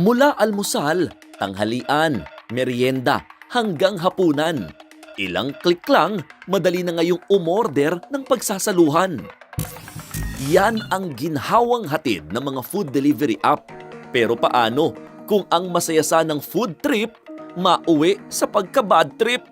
Mula almusal, tanghalian, merienda, hanggang hapunan. Ilang klik lang, madali na ngayong umorder ng pagsasaluhan. Yan ang ginhawang hatid ng mga food delivery app. Pero paano kung ang masaya ng food trip, mauwi sa pagka-bad trip?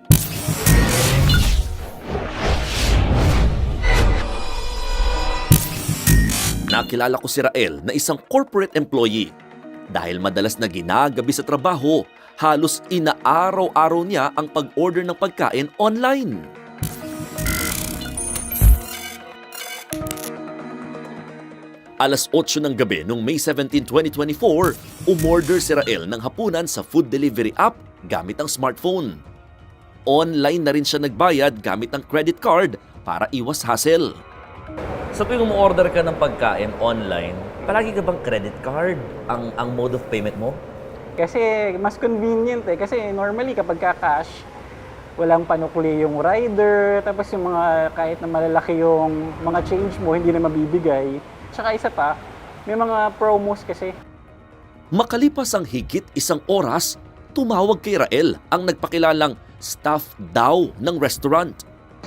Nakilala ko si Rael na isang corporate employee. Dahil madalas na ginagabi sa trabaho, halos inaaraw-araw niya ang pag-order ng pagkain online. Alas 8 ng gabi noong May 17, 2024, umorder si Rael ng hapunan sa food delivery app gamit ang smartphone. Online na rin siya nagbayad gamit ang credit card para iwas hassle. So kung umu-order ka ng pagkain online, palagi ka bang credit card ang ang mode of payment mo? Kasi mas convenient eh. Kasi normally kapag ka cash, walang panukli yung rider, tapos yung mga kahit na malalaki yung mga change mo, hindi na mabibigay. Tsaka isa pa, may mga promos kasi. Makalipas ang higit isang oras, tumawag kay Rael ang nagpakilalang staff daw ng restaurant.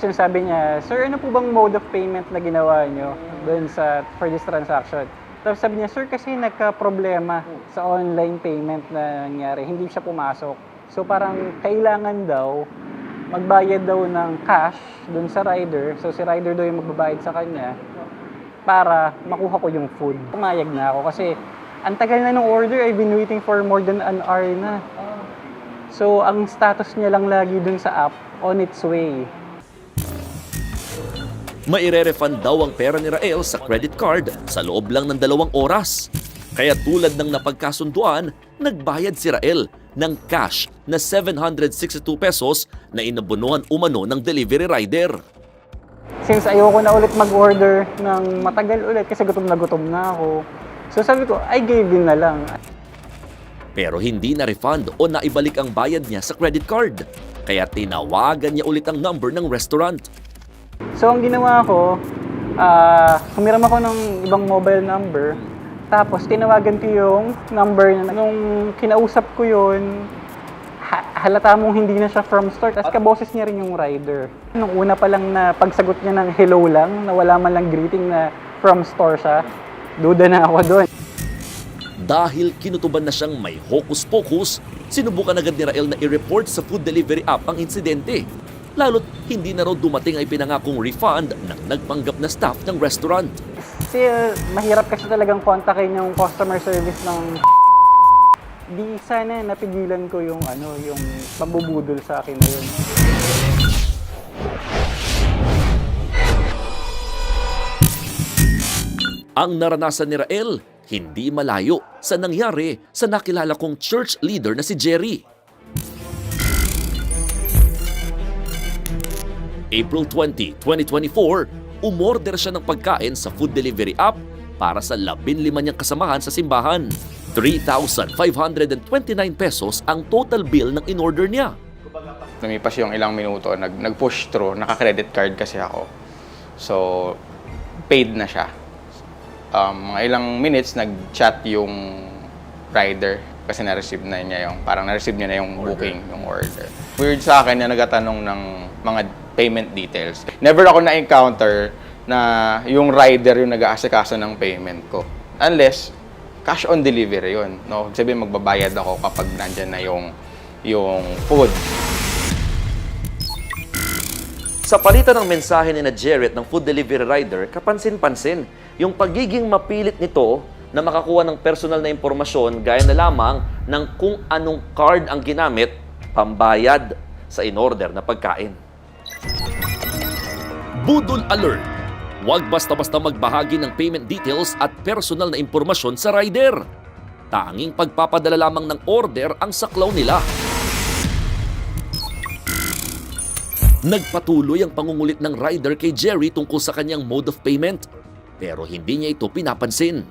Sinasabi niya, Sir, ano po bang mode of payment na ginawa nyo doon sa, for this transaction? Tapos sabi niya, Sir, kasi nagka-problema sa online payment na nangyari. Hindi siya pumasok. So parang kailangan daw magbayad daw ng cash doon sa rider. So si rider daw yung magbabayad sa kanya para makuha ko yung food. Pumayag na ako kasi ang tagal na ng order. I've been waiting for more than an hour na. So ang status niya lang lagi dun sa app, on its way. Maire-refund daw ang pera ni Rael sa credit card sa loob lang ng dalawang oras. Kaya tulad ng napagkasunduan, nagbayad si Rael ng cash na 762 pesos na inabunuhan umano ng delivery rider. Since ayoko na ulit mag-order ng matagal ulit kasi gutom na gutom na ako. So sabi ko, I gave in na lang. Pero hindi na refund o naibalik ang bayad niya sa credit card. Kaya tinawagan niya ulit ang number ng restaurant. So ang ginawa ko, ah humiram ako ng ibang mobile number. Tapos tinawagan ko yung number na nung kinausap ko yun, ha- halata mong hindi na siya from store. Tapos kaboses niya rin yung rider. Nung una pa lang na pagsagot niya ng hello lang, na wala man lang greeting na from store siya, duda na ako doon. Dahil kinutuban na siyang may hocus-pocus, sinubukan agad ni Rael na i-report sa food delivery app ang insidente. Lalo't hindi na raw dumating ay pinangakong refund ng nagpanggap na staff ng restaurant. Kasi uh, mahirap kasi talagang kontakin yung customer service ng Di sana napigilan ko yung ano, yung pambubudol sa akin na yun. Ang naranasan ni Rael, hindi malayo sa nangyari sa nakilala kong church leader na si Jerry. April 20, 2024, umorder siya ng pagkain sa food delivery app para sa 15 niyang kasamahan sa simbahan. 3,529 pesos ang total bill ng in-order niya. Lumipas yung ilang minuto, nag, nag-push through, naka-credit card kasi ako. So, paid na siya. Um, mga ilang minutes, nag-chat yung rider kasi na-receive na niya yung, parang na-receive niya na yung booking, yung order. Weird sa akin na nagatanong ng mga payment details. Never ako na-encounter na yung rider yung nag-aasikaso ng payment ko. Unless, cash on delivery yun. No? Sabihin, magbabayad ako kapag nandyan na yung, yung food. Sa palitan ng mensahe ni na Jarrett ng food delivery rider, kapansin-pansin yung pagiging mapilit nito na makakuha ng personal na impormasyon gaya na lamang ng kung anong card ang ginamit pambayad sa in-order na pagkain. Budol Alert! Huwag basta-basta magbahagi ng payment details at personal na impormasyon sa rider. Tanging pagpapadala lamang ng order ang saklaw nila. Nagpatuloy ang pangungulit ng rider kay Jerry tungkol sa kanyang mode of payment. Pero hindi niya ito pinapansin.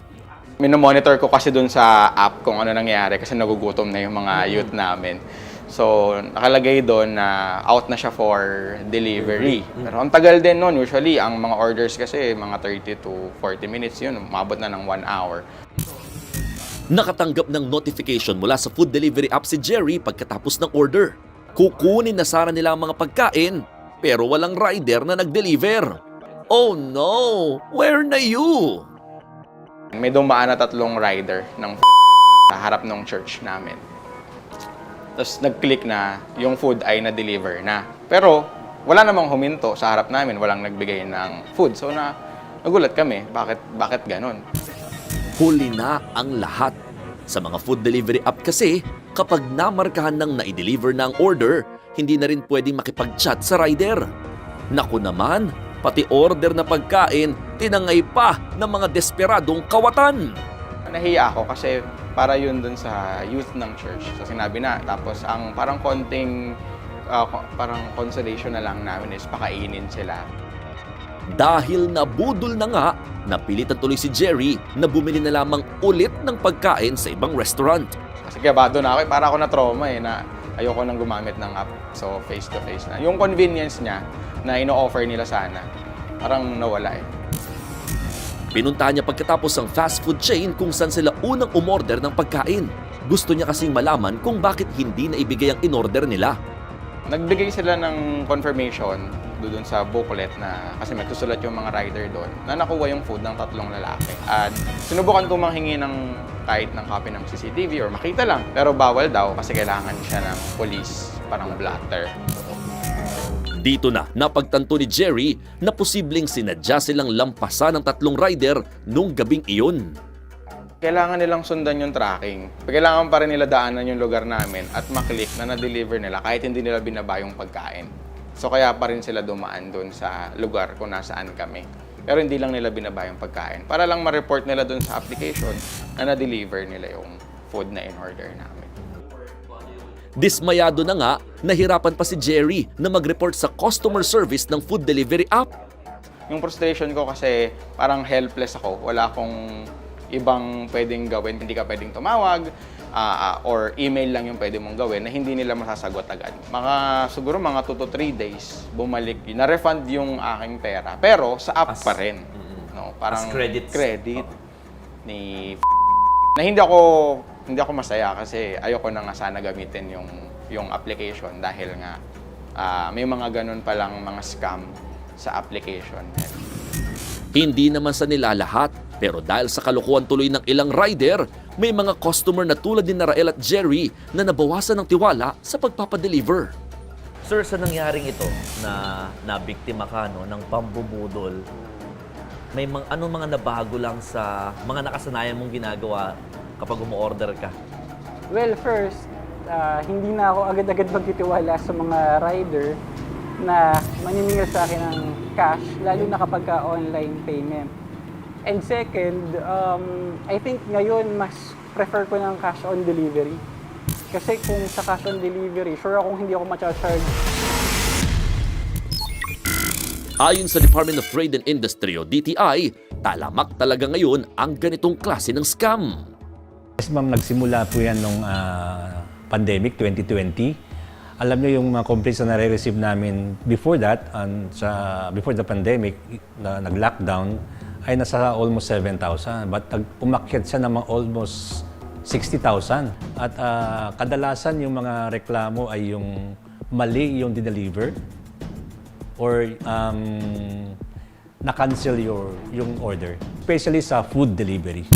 Minomonitor ko kasi dun sa app kung ano nangyayari kasi nagugutom na yung mga youth namin. So, nakalagay doon na out na siya for delivery. Pero ang tagal din nun. Usually, ang mga orders kasi mga 30 to 40 minutes yun. Umabot na ng 1 hour. Nakatanggap ng notification mula sa food delivery app si Jerry pagkatapos ng order. Kukunin na sana nila ang mga pagkain pero walang rider na nag-deliver. Oh no! Where na you? May dumaan na tatlong rider ng sa harap ng church namin. Tapos nag-click na yung food ay na-deliver na. Pero wala namang huminto sa harap namin, walang nagbigay ng food. So na nagulat kami, bakit bakit ganon? Huli na ang lahat. Sa mga food delivery app kasi, kapag namarkahan ng na-deliver na ang order, hindi na rin pwedeng makipag-chat sa rider. Naku naman, pati order na pagkain, tinangay pa ng mga desperadong kawatan. Nahiya ako kasi para yun dun sa youth ng church. So sinabi na. Tapos ang parang konting ko- parang consolation na lang namin is pakainin sila. Dahil nabudol na nga, napilitan tuloy si Jerry na bumili na lamang ulit ng pagkain sa ibang restaurant. Kasi kabado na ako, para ako na trauma eh, na ayoko nang gumamit ng app. So, face-to-face na. Yung convenience niya na ino-offer nila sana, parang nawala eh. Pinuntahan niya pagkatapos ang fast food chain kung saan sila unang umorder ng pagkain. Gusto niya kasing malaman kung bakit hindi na ibigay ang inorder nila. Nagbigay sila ng confirmation doon sa booklet na kasi may susulat yung mga rider doon na nakuha yung food ng tatlong lalaki. At sinubukan ko manghingi ng kahit ng copy ng CCTV or makita lang. Pero bawal daw kasi kailangan siya ng police, parang blatter. Dito na napagtanto ni Jerry na posibleng sinadya silang lampasan ng tatlong rider nung gabing iyon. Kailangan nilang sundan yung tracking. Kailangan pa rin nila daanan yung lugar namin at maklik na na-deliver nila kahit hindi nila binaba yung pagkain. So kaya pa rin sila dumaan doon sa lugar kung nasaan kami. Pero hindi lang nila binaba yung pagkain. Para lang ma-report nila doon sa application na na-deliver nila yung food na in-order namin. Dismayado na nga, nahirapan pa si Jerry na mag-report sa customer service ng food delivery app. Yung frustration ko kasi parang helpless ako. Wala akong ibang pwedeng gawin. Hindi ka pwedeng tumawag ah, or email lang yung pwede mong gawin na hindi nila masasagot agad. Mga siguro mga 2 to 3 days bumalik. Na-refund yung aking pera. Pero sa app As- pa rin. No, parang As credits. credit ni na hindi ako hindi ako masaya kasi ayoko na nga sana gamitin yung yung application dahil nga ah, may mga ganun palang mga scam sa application. Hindi naman sa nila lahat, pero dahil sa kalokohan tuloy ng ilang rider, may mga customer na tulad ni Narael at Jerry na nabawasan ng tiwala sa pagpapadeliver. Sir, sa nangyaring ito na nabiktima ka no, ng pambubudol, may mga, anong mga nabago lang sa mga nakasanayan mong ginagawa kapag umu-order ka? Well, first, ah, hindi na ako agad-agad magtitiwala sa mga rider na maniningil sa akin ng cash, lalo na kapag ka online payment. And second, um, I think ngayon mas prefer ko ng cash on delivery. Kasi kung sa cash on delivery, sure akong hindi ako ma-charge Ayon sa Department of Trade and Industry o DTI, talamak talaga ngayon ang ganitong klase ng scam. Yes, ma'am, nagsimula po yan nung ah, pandemic 2020. Alam niyo yung mga complaints na nare-receive namin before that, and sa, before the pandemic, na nag-lockdown, ay nasa almost 7,000. But umakyat siya ng almost 60,000. At ah, kadalasan yung mga reklamo ay yung mali yung dineliver or um, na-cancel your, yung order. Especially sa food delivery.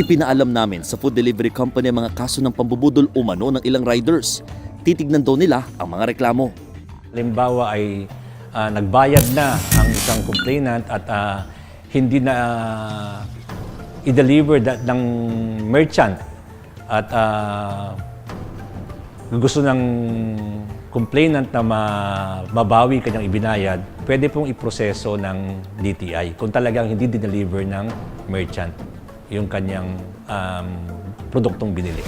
Ipinaalam namin sa food delivery company ang mga kaso ng pambubudol umano ng ilang riders. Titignan daw nila ang mga reklamo. Halimbawa ay ah, nagbayad na ang isang complainant at ah, hindi na ah, i-deliver that ng merchant at ah, gusto ng complainant na ma- mabawi kanyang ibinayad, pwede pong iproseso ng DTI kung talagang hindi dineliver ng merchant yung kanyang um, produktong binili.